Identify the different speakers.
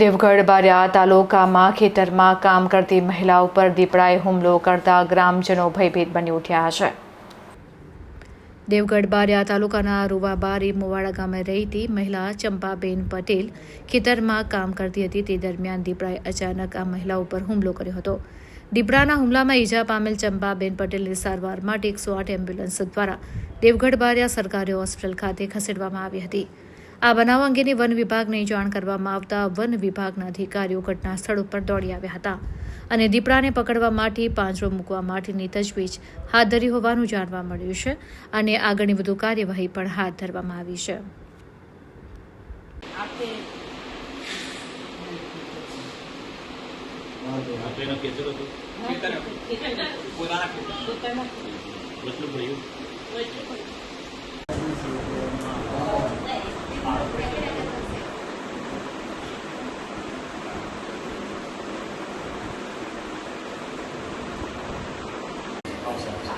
Speaker 1: દેવગઢ, બારિયા તાલુકામાં ખેતરમાં કામ કરતી મહિલા ઉપર દીપડાએ હુમલો કરતા ગ્રામજનો ભયભીત બની ઉઠ્યા છે. દેવગઢ, બારિયા તાલુકાના રૂવાબારી મુવાડા ગામે રહેતી મહિલા ચંપાબેન પટેલ ખેતરમાં કામ કરતી હતી. તે દરમિયાન દીપડાએ અચાનક આ મહિલા ઉપર હુમલો કર્યો હતો. દીપડાના હુમલામાં ઈજા પામેલ ચંપાબેન પટેલની સારવાર માટે એકસો આઠ એમ્બ્યુલન્સ દ્વારા દેવગઢ, બારિયા સરકારી હોસ્પિટલ ખાતે ખસેડવામાં આવી હતી. આ બનાવ અંગેની વન વિભાગને જાણ કરવામાં આવતા વન વિભાગના અધિકારીઓ ઘટના સ્થળ ઉપર દોડી આવ્યા હતા અને દીપડાને પકડવા માટે પાંજરો મૂકવા માટેની તજવીજ હાથ ધરી હોવાનું જાણવા મળ્યું છે અને આગળની વધુ કાર્યવાહી પણ હાથ ધરવામાં આવી છે.
Speaker 2: આપેનો pausa.